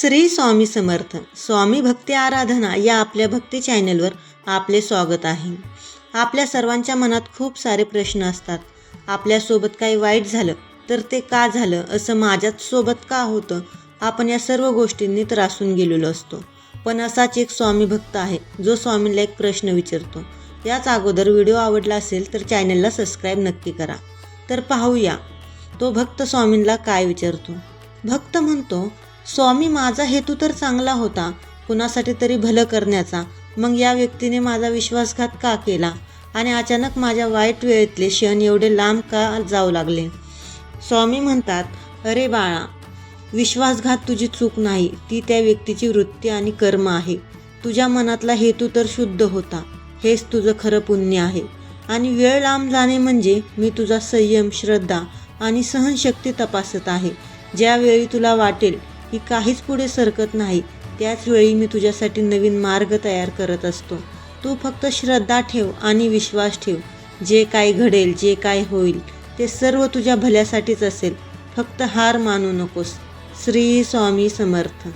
श्री स्वामी समर्थ. स्वामी भक्ती आराधना या आपल्या भक्ती चॅनलवर आपले स्वागत आहे. आपल्या सर्वांच्या मनात खूप सारे प्रश्न असतात. आपल्यासोबत काही वाईट झालं तर ते का झालं असं माझ्याच सोबत का होतं? आपण या सर्व गोष्टींनी त्रासून गेलेलो असतो. पण असाच एक स्वामी भक्त आहे जो स्वामींना एक प्रश्न विचारतो. याच अगोदर व्हिडिओ आवडला असेल तर चॅनलला सबस्क्राईब नक्की करा. तर पाहूया तो भक्त स्वामींना काय विचारतो? भक्त म्हणतो स्वामी माझा हेतू तर चांगला होता कुणासाठी तरी भलं करण्याचा. मग या व्यक्तीने माझा विश्वासघात का केला? आणि अचानक माझ्या वाईट वेळेतले क्षण एवढे लांब का जाऊ लागले? स्वामी म्हणतात अरे बाळा विश्वासघात तुझी चूक नाही ती त्या व्यक्तीची वृत्ती आणि कर्म आहे. तुझ्या मनातला हेतू तर शुद्ध होता हेच तुझं खरं पुण्य आहे. आणि वेळ लांब जाणे म्हणजे मी तुझा संयम श्रद्धा आणि सहनशक्ती तपासत आहे. ज्यावेळी तुला वाटेल ही काहीच पुढे सरकत नाही. त्याचवेळी मी तुझ्यासाठी नवीन मार्ग तयार करत असतो. तू फक्त श्रद्धा ठेव आणि विश्वास ठेव. जे काय घडेल जे काय होईल ते सर्व तुझ्या भल्यासाठीच असेल. फक्त हार मानू नकोस. श्री स्वामी समर्थ.